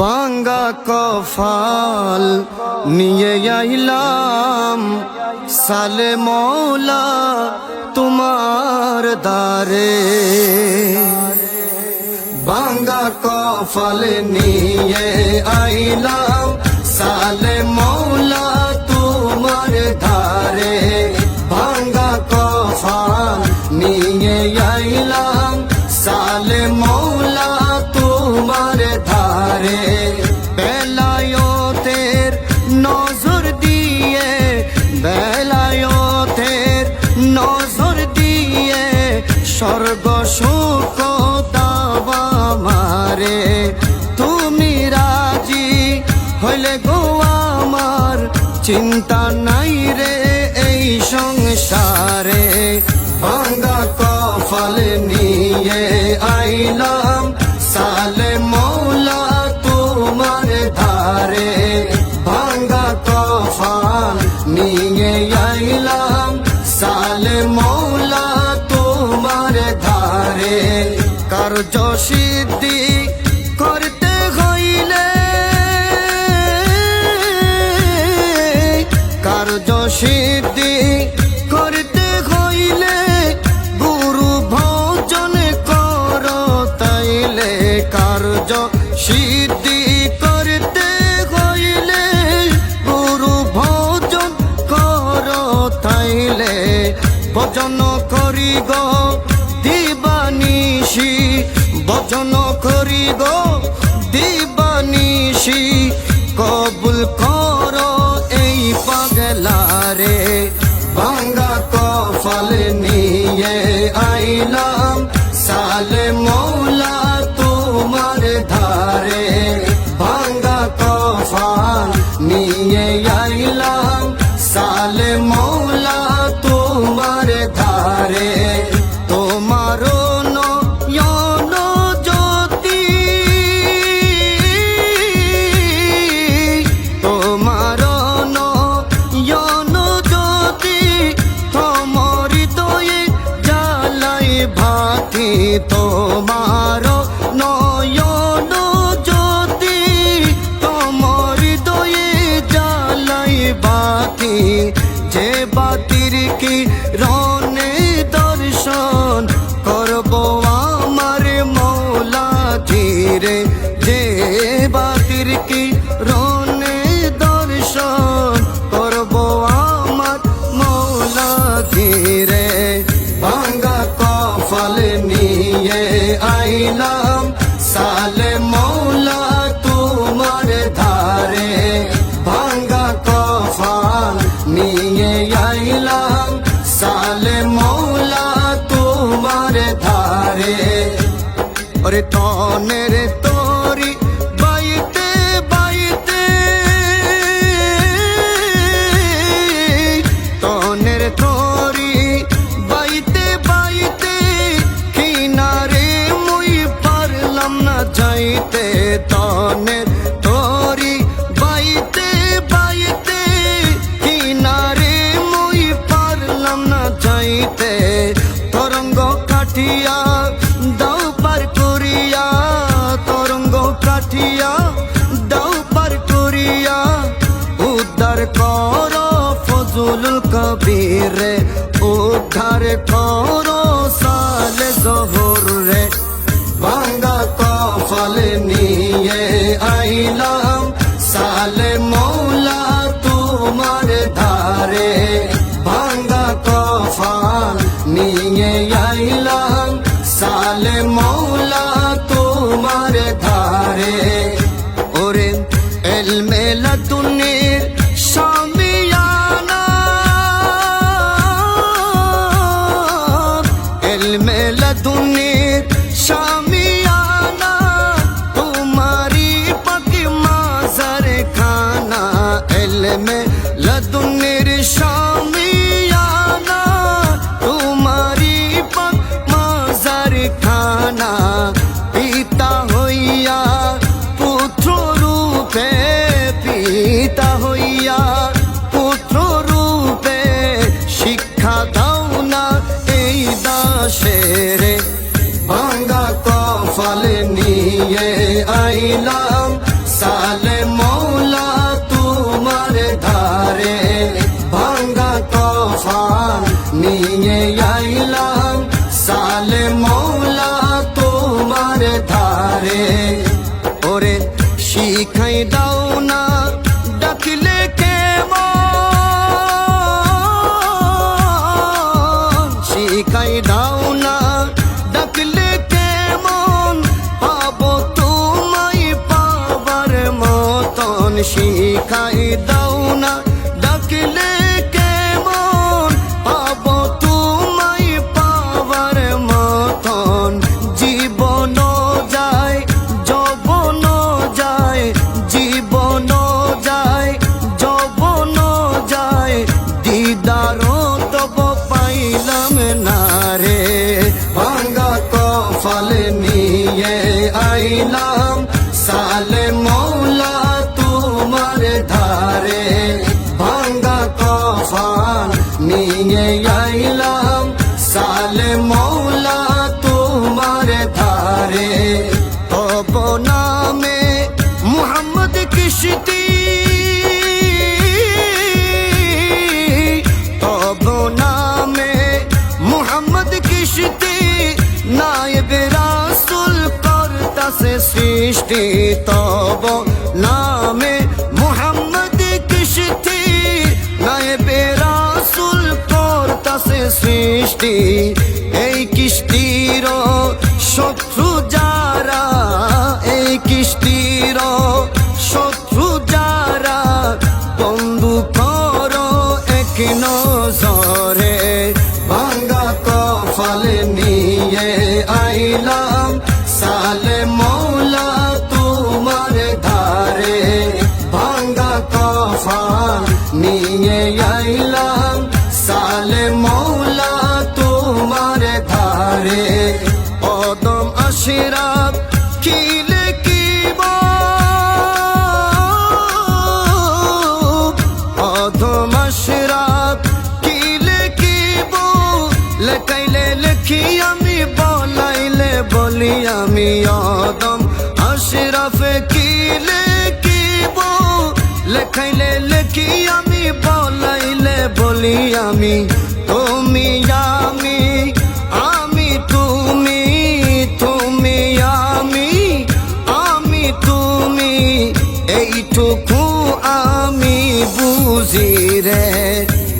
বাঙ্গা কফাল নিয়ে আইলাম। সালে মৌলা তোমার দারে বাঙ্গা কফাল নিয়ে আইলাম। স্বর্গ সুখ দাবা মারে তুমি রাজি হইলে গো আমার, চিন্তা নাই রে এই সংসারে। ভাঙ্গা কফল নিয়ে আইলাম, সালে মৌলা তোমার ধারে। ভাঙ্গা কফল নিয়ে আইলাম কার্য সিদ্ধি করতে হইলে কার্য সিদ্ধি করতে হইলে গুরু ভজন কর তাইলে কার্য সিদ্ধি করতে হইলে গুরু ভজন কর তাইলে ভজন করি গো। ভজন করি গো দিবানিশি। কবুল কর এই পাগলারে ভাঙ্গা কফল নিয়ে আইলাম। সালে মৌলা তোমার ধারে। ভাঙ্গা কফল নিয়ে আইলাম। সালে মৌলা তোমার নয়ন জ্যোতি, তোমার দয়ে জ্বালাই বাতি। যে বাতির কি রনে দর্শন করব আমার মৌলা ধীরে ফজুল উদ্ধার কর সালে মৌলা তোমার ধারে ভাঙ্গা কফান নিয়ে আইলাম। সালে মৌলা তোমার ধারে। ওরে শিখাই দাও না, ডাকলে কেমন? শিখাই দাও না, ডাকলে শিখাই দাও না, ডাকলে কেমন? পাবো তোমায় পাবার মতন। জীবন যায়, যবন যায়, জীবন যায়, যবন যায়। দিদার তব পাইলাম না রে, ভাঙ্গা কফল নিয়ে আইলাম। সালে সৃষ্টি তব নামে মুহাম্মদ কিশতি নায়েব রাসুল তাসে সৃষ্টি এই কৃষ্টির শত্রু লেখি আমি বলাইলে বলি আমি অদম। আশিরাফে কিলে কিব লেখাইলে লেখি আমি, বলাইলে বলি আমি। তুমি আমি আমি তুমি তুমি আমি আমি তুমি। এইটুকু আমি বুঝি রে।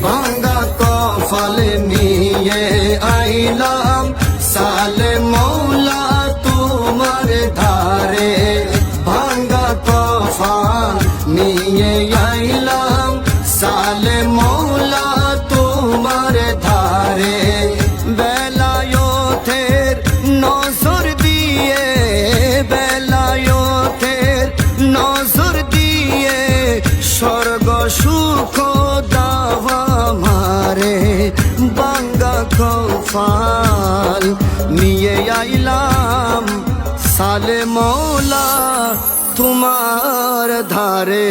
ভাঙ্গা কফল নিয়ে আইলাম। বাঙ্গা কফাল নিয়ে আইলাম সালে মৌলা তোমার ধারে।